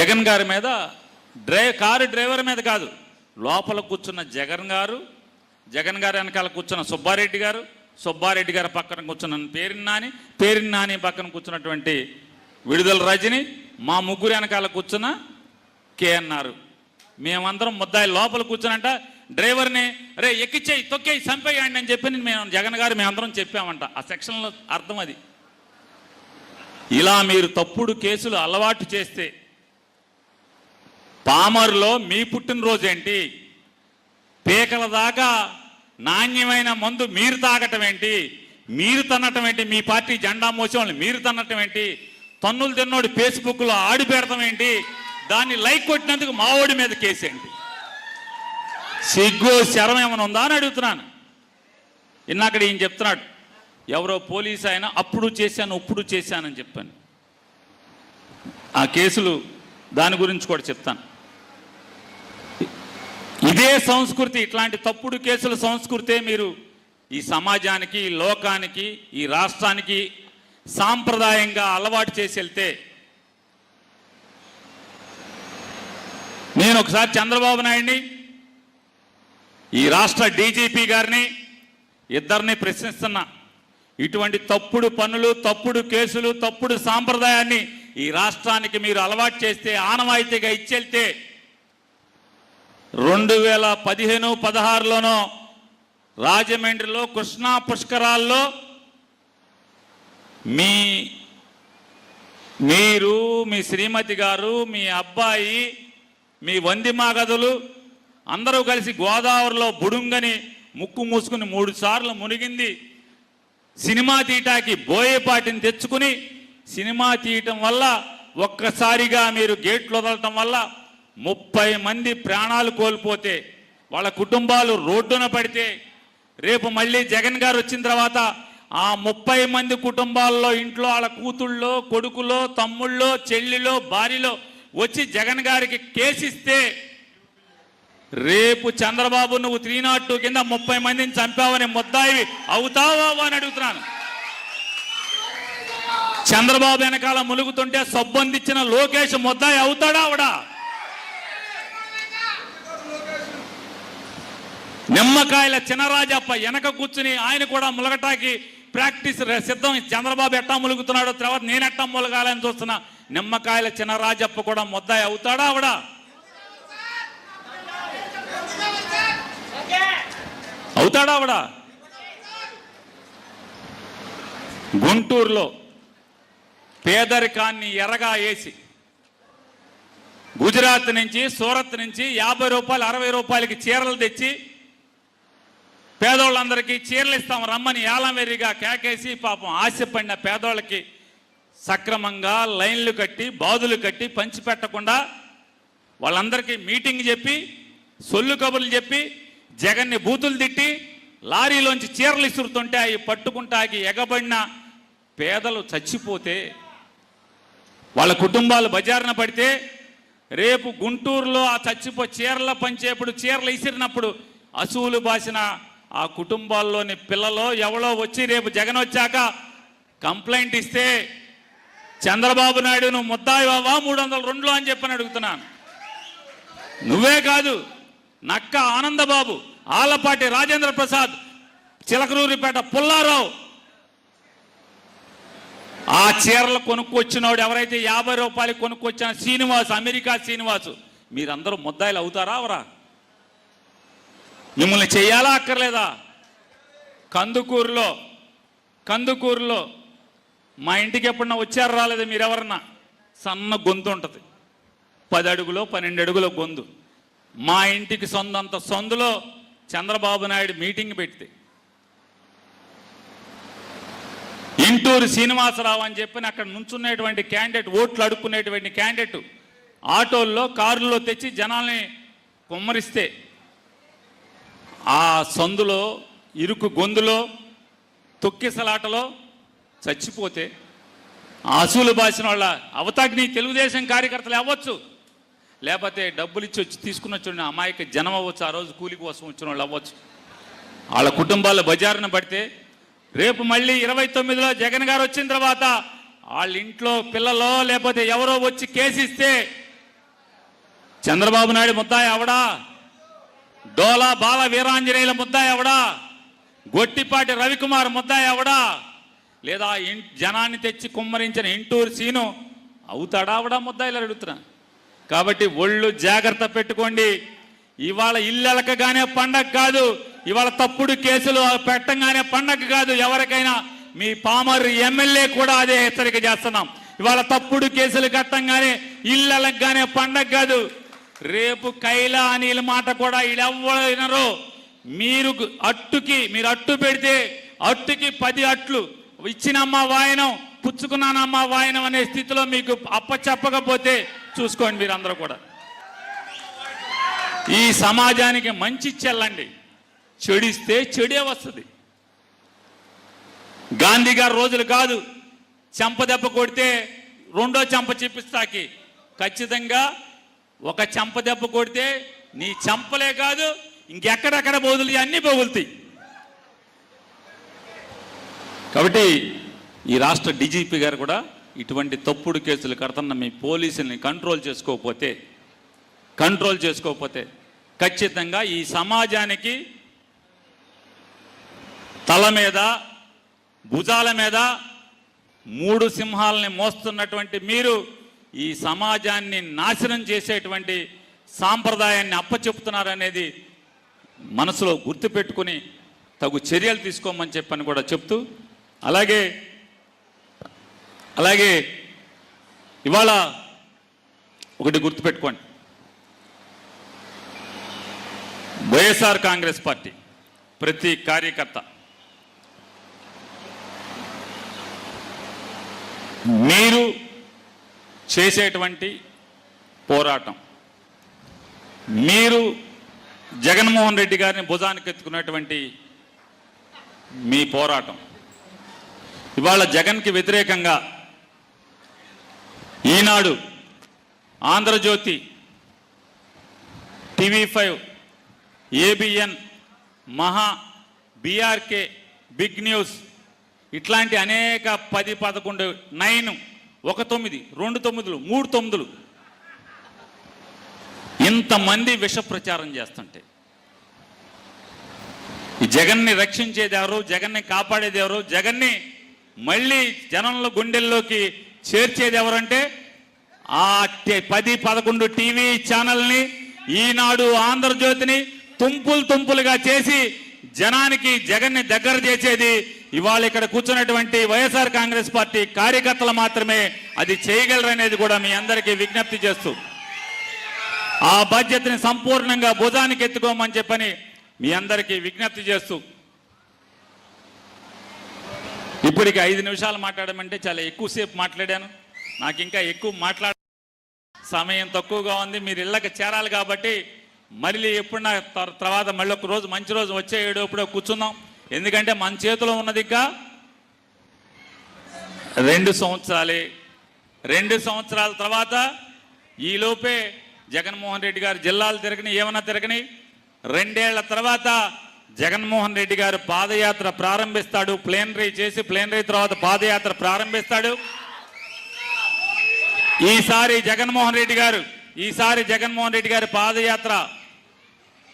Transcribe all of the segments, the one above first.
జగన్ గారి మీద dry car driver మీద కాదు. లోపల కూర్చున్న జగన్ గారు జగన్ గారి వెనకాల కూర్చున్న సుబ్బారెడ్డి గారు సుబ్బారెడ్డి గారి పక్కన కూర్చున్న పేరిన్ నాని పేరిన్ నాని పక్కన కూర్చున్నటువంటి విడుదల రజని మా ముగ్గురు వెనకాల కూర్చున్న కేఎన్ఆర్. మేమందరం ముద్దాయి లోపల కూర్చునంట డ్రైవర్ని రే ఎక్కిచ్చేయి తొక్కేయి చంపేయండి అని చెప్పి మేము జగన్ గారు మేమందరం చెప్పామంట. ఆ సెక్షన్లో అర్థం అది. ఇలా మీరు తప్పుడు కేసులు అలవాటు చేస్తే పామరులో మీ పుట్టినరోజు ఏంటి? పీకల దాకా నాణ్యమైన మందు మీరు తాగటం ఏంటి? మీరు తన్నటం ఏంటి? మీ పార్టీ జెండా మోసే వాళ్ళు మీరు తన్నటం ఏంటి? తన్నులు తిన్నోడు ఫేస్బుక్లో ఆడి పెడతాం ఏంటి? దాన్ని లైక్ కొట్టినందుకు మావోడి మీద కేసు సిగ్గు శరం ఏమైనా ఉందా అని అడుగుతున్నాను. ఇన్నాకడ ఈయన చెప్తున్నాడు ఎవరో పోలీస్ ఆయన అప్పుడు చేశాను ఇప్పుడు చేశానని చెప్పాను. ఆ కేసులు దాని గురించి కూడా చెప్తాను. ఇదే సంస్కృతి ఇట్లాంటి తప్పుడు కేసుల సంస్కృతే మీరు ఈ సమాజానికి ఈ లోకానికి ఈ రాష్ట్రానికి సాంప్రదాయంగా అలవాటు చేసి వెళ్తే నేను ఒకసారి చంద్రబాబు నాయుడిని ఈ రాష్ట్ర డీజీపీ గారిని ఇద్దరిని ప్రశ్నిస్తున్నా. ఇటువంటి తప్పుడు పనులు తప్పుడు కేసులు తప్పుడు సాంప్రదాయాన్ని ఈ రాష్ట్రానికి మీరు అలవాటు చేస్తే ఆనవాయితీగా ఇచ్చెళ్తే రెండు వేల పదిహేను పదహారులోనో రాజమండ్రిలో కృష్ణా పుష్కరాల్లో మీ మీరు మీ శ్రీమతి గారు మీ అబ్బాయి మీ వంది మాగదులు అందరూ కలిసి గోదావరిలో బుడుంగని ముక్కు మూసుకుని మూడు సార్లు మునిగింది. సినిమా తీయటానికి బోయేపాటిని తెచ్చుకుని సినిమా తీయటం వల్ల ఒక్కసారిగా మీరు గేట్లు వదలటం వల్ల ముప్పై మంది ప్రాణాలు కోల్పోతే వాళ్ళ కుటుంబాలు రోడ్డున పడితే రేపు మళ్ళీ జగన్ గారు వచ్చిన తర్వాత ఆ ముప్పై మంది కుటుంబాల్లో ఇంట్లో వాళ్ళ కూతుళ్ళో కొడుకులో తమ్ముళ్ళో చెల్లిలో భార్యలో వచ్చి జగన్ గారికి కేసిస్తే రేపు చంద్రబాబు నువ్వు త్రీ నాట్ టూ కింద ముప్పై మందిని చంపావని ముద్దాయి అవుతావా అని అడుగుతున్నాను. చంద్రబాబు వెనకాల ములుగుతుంటే సబ్బొందిచ్చిన లోకేష్ ముద్దాయి అవుతాడా అవడా నిమ్మకాయల చినరాజప్ప వెనక కూర్చుని ఆయన కూడా ములగటాకి ప్రాక్టీస్ సిద్ధం. చంద్రబాబు ఎట్టా ములుగుతున్నాడో తర్వాత నేను ఎట్టా ములగాలని చూస్తున్నా. నిమ్మకాయల చినరాజప్ప కూడా ముద్దాయి అవుతాడా ఆవిడ? అవుతాడా ఆవిడ? గుంటూరులో పేదరికాన్ని ఎరగా వేసి గుజరాత్ నుంచి సూరత్ నుంచి యాభై రూపాయలు అరవై రూపాయలకి చీరలు తెచ్చి పేదోళ్ళందరికీ చీరలు ఇస్తాం రమ్మని ఏలంవేరిగా కేకేసి పాపం ఆశపడిన పేదోళ్ళకి సక్రమంగా లైన్లు కట్టి బాదులు కట్టి పంచిపెట్టకుండా వాళ్ళందరికీ మీటింగ్ చెప్పి సొల్లు కబుర్లు చెప్పి జగన్ని బూతులు తిట్టి లారీలోంచి చీరలు ఇసురుతుంటే అవి పట్టుకుంటాకి ఎగబడిన పేదలు చచ్చిపోతే వాళ్ళ కుటుంబాలు బజారున పడితే రేపు గుంటూరులో ఆ చచ్చిపో చీరల పంచేప్పుడు చీరలు ఇసిరినప్పుడు అసువులు బాసిన ఆ కుటుంబాల్లోని పిల్లలో ఎవడో వచ్చి రేపు జగన్ వచ్చాక కంప్లైంట్ ఇస్తే చంద్రబాబు నాయుడును ముద్దాయి ముద్దాయివా మూడు వందల రెండులో అని చెప్పని అడుగుతున్నాను. నువ్వే కాదు నక్క ఆనందబాబు ఆలపాటి రాజేంద్ర ప్రసాద్ చిలకరూరిపేట పుల్లారావు. ఆ చీరలు కొనుక్కొచ్చినోడు ఎవరైతే యాభై రూపాయలు కొనుక్కొచ్చిన శ్రీనివాస్ అమెరికా శ్రీనివాసు మీరందరూ ముద్దాయిలు అవుతారా అవరా? మిమ్మల్ని చేయాలా అక్కర్లేదా? కందుకూరులో కందుకూరులో మా ఇంటికి ఎప్పుడన్నా వచ్చారు రాలేదు మీరెవరన్నా? సన్న గొంతు ఉంటుంది. పది అడుగులో పన్నెండు అడుగుల గొంతు. మా ఇంటికి సొందంత సొందులో చంద్రబాబు నాయుడు మీటింగ్ పెడితే. ఇంటూరు శ్రీనివాసరావు అని చెప్పి అక్కడ నుంచున్నటువంటి క్యాండిడేట్ ఓట్లు అడుక్కునేటువంటి క్యాండిడేట్ ఆటోల్లో కారుల్లో తెచ్చి జనాల్ని కుమ్మరిస్తే ఆ సందులో ఇరుకు గొంతులో తొక్కిసలాటలో చచ్చిపోతే అసూలు బాసిన వాళ్ళ అవతాగ్ని తెలుగుదేశం కార్యకర్తలు అవ్వచ్చు. లేకపోతే డబ్బులు ఇచ్చి వచ్చి తీసుకున్న వచ్చిన అమాయక జనం అవ్వచ్చు ఆ రోజు కూలి కోసం వచ్చిన వాళ్ళు అవ్వచ్చు. వాళ్ళ కుటుంబాల బజారున పడితే రేపు మళ్ళీ ఇరవై తొమ్మిదిలో జగన్ గారు వచ్చిన తర్వాత వాళ్ళ ఇంట్లో పిల్లలో లేకపోతే ఎవరో వచ్చి కేసిస్తే చంద్రబాబు నాయుడు ముద్దాయి అవడా? డోలా బాల వీరాంజనేయుల ముద్దాయి అవడా గొట్టిపాటి రవికుమార్ ముద్దాయి అవడా లేదా జనాన్ని తెచ్చి కుమ్మరించిన ఇంటూరు సీను అవుతాడా అవడా ముద్దాయిలు అడుగుతున్నా? కాబట్టి ఒళ్ళు జాగ్రత్త పెట్టుకోండి. ఇవాళ ఇల్లెలకగానే పండగ కాదు. ఇవాళ తప్పుడు కేసులు పెట్టంగానే పండగ కాదు. ఎవరికైనా మీ పామర్ ఎమ్మెల్యే కూడా అదే హెచ్చరిక చేస్తున్నాం. ఇవాళ తప్పుడు కేసులు కట్టంగానే ఇల్లెలకగానే పండగ కాదు. రేపు కైలా అనిల మాట కూడా వీళ్ళెవ్వరు వినరు. మీరు అట్టుకి మీరు అట్టు పెడితే అట్టుకి పది అట్లు. ఇచ్చినమ్మా వాయనం పుచ్చుకున్నానమ్మా వాయనం అనే స్థితిలో మీకు అప్పచెప్పకపోతే చూసుకోండి మీరు అందరూ కూడా. ఈ సమాజానికి మంచి చెల్లండి. చెడిస్తే చెడే వస్తుంది. గాంధీ గారు రోజులు కాదు చెంప దెబ్బ కొడితే రెండో చెంప చెప్పిస్తాకి. ఖచ్చితంగా ఒక చెంప దెబ్బ కొడితే నీ చెంపలే కాదు ఇంకెక్కడెక్కడ బోదులు అన్ని బోగులుతాయి. కాబట్టి ఈ రాష్ట్ర డీజీపీ గారు కూడా ఇటువంటి తప్పుడు కేసులు కడుతున్న మీ పోలీసుల్ని కంట్రోల్ చేసుకోకపోతే కంట్రోల్ చేసుకోకపోతే ఖచ్చితంగా ఈ సమాజానికి తల మీద భుజాల మీద మూడు సింహాలని మోస్తున్నటువంటి మీరు ఈ సమాజాన్ని నాశనం చేసేటువంటి సాంప్రదాయాన్ని అప్పచెప్తున్నారనేది మనసులో గుర్తుపెట్టుకుని తగు చర్యలు తీసుకోమని చెప్పని కూడా చెప్తూ అలాగే అలాగే ఇవాళ ఒకటి గుర్తుపెట్టుకోండి. వైఎస్ఆర్ కాంగ్రెస్ పార్టీ ప్రతి కార్యకర్త మీ చేసేటువంటి పోరాటం. మీరు జగన్మోహన్ రెడ్డి గారిని భుజానికి ఎత్తుకున్నటువంటి మీ పోరాటం. ఇవాళ జగన్కి వ్యతిరేకంగా Eenadu Andhrajyothi TV five ABN Maha BRK big news ఇట్లాంటి అనేక పది పదకొండు నైన్ ఒక తొమ్మిది రెండు తొమ్మిదిలు మూడు తొమ్మిదిలు. ఇంతమంది విష ప్రచారం చేస్తుంటే. ఈ జగన్ని రక్షించేది ఎవరు? జగన్ని కాపాడేది ఎవరు? జగన్ని మళ్ళీ జనంలో గుండెల్లోకి చేర్చేది ఎవరంటే ఆ పది పదకొండు టీవీ ఛానల్ని ఈనాడు ఆంధ్రజ్యోతిని తుంపులు తుంపులుగా చేసి జనానికి జగన్ని దగ్గర చేసేది ఇవాళ ఇక్కడ కూర్చున్నటువంటి వైఎస్ఆర్ కాంగ్రెస్ పార్టీ కార్యకర్తలు మాత్రమే అది చేయగలరనేది కూడా మీ అందరికీ విజ్ఞప్తి చేస్తూ ఆ బాధ్యతని సంపూర్ణంగా భుజానికి ఎత్తుకోమని చెప్పని మీ అందరికీ విజ్ఞప్తి చేస్తూ ఇప్పటికి ఐదు నిమిషాలు మాట్లాడమంటే చాలా ఎక్కువసేపు మాట్లాడాను. నాకు ఇంకా ఎక్కువ మాట్లాడ సమయం తక్కువగా ఉంది. మీరు ఇళ్ళకి చేరాలి కాబట్టి మళ్ళీ ఎప్పుడు నా తర్వాత మళ్ళీ ఒక రోజు మంచి రోజు వచ్చే ఏడు ఎప్పుడో కూర్చుందాం ఎందుకంటే మన చేతిలో ఉన్నది ఇంకా రెండు సంవత్సరాలే. రెండు సంవత్సరాల తర్వాత ఈలోపే జగన్మోహన్ రెడ్డి గారు జిల్లాలు తిరగని ఏమన్నా తిరగని రెండేళ్ళ తర్వాత జగన్మోహన్ రెడ్డి గారు పాదయాత్ర ప్రారంభిస్తాడు. ప్లేనరీ చేసి ప్లేనరీ తర్వాత పాదయాత్ర ప్రారంభిస్తాడు. ఈసారి జగన్మోహన్ రెడ్డి గారు ఈసారి జగన్మోహన్ రెడ్డి గారి పాదయాత్ర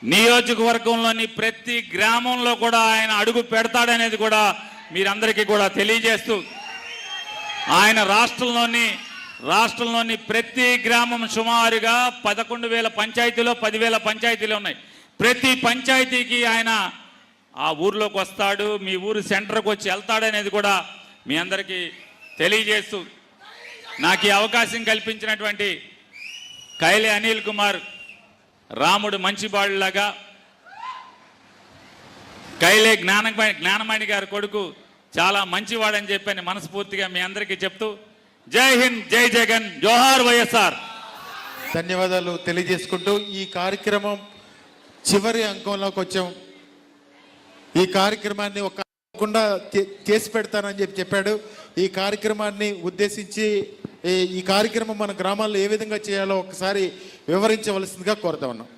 నియోజకవర్గంలోని ప్రతి గ్రామంలో కూడా ఆయన అడుగు పెడతాడనేది కూడా మీరందరికీ కూడా తెలియజేస్తూ ఆయన రాష్ట్రంలోని రాష్ట్రంలోని ప్రతి గ్రామం సుమారుగా పదకొండు వేల పంచాయతీలో పదివేల పంచాయతీలు ఉన్నాయి. ప్రతి పంచాయతీకి ఆయన ఆ ఊర్లోకి వస్తాడు మీ ఊరు సెంటర్కి వచ్చి వెళ్తాడనేది కూడా మీ అందరికీ తెలియజేస్తూ నాకు ఈ అవకాశం కల్పించినటువంటి కైలే అనిల్ కుమార్ రాముడు మంచిబాళ్ళలాగా కైలే జ్ఞాన జ్ఞానమణి గారి కొడుకు చాలా మంచివాడని చెప్పని మనస్ఫూర్తిగా మీ అందరికీ చెప్తూ జై హింద్ జై జగన్ జోహార్ వైఎస్ఆర్. ధన్యవాదాలు తెలియజేసుకుంటూ ఈ కార్యక్రమం చివరి అంకంలోకి వచ్చాం. ఈ కార్యక్రమాన్ని ఒక చేసి పెడతానని చెప్పి చెప్పాడు. ఈ కార్యక్రమాన్ని ఉద్దేశించి ఈ కార్యక్రమం మన గ్రామాల్లో ఏ విధంగా చేయాలో ఒకసారి వివరించవలసిందిగా కోరుతా ఉన్నాం.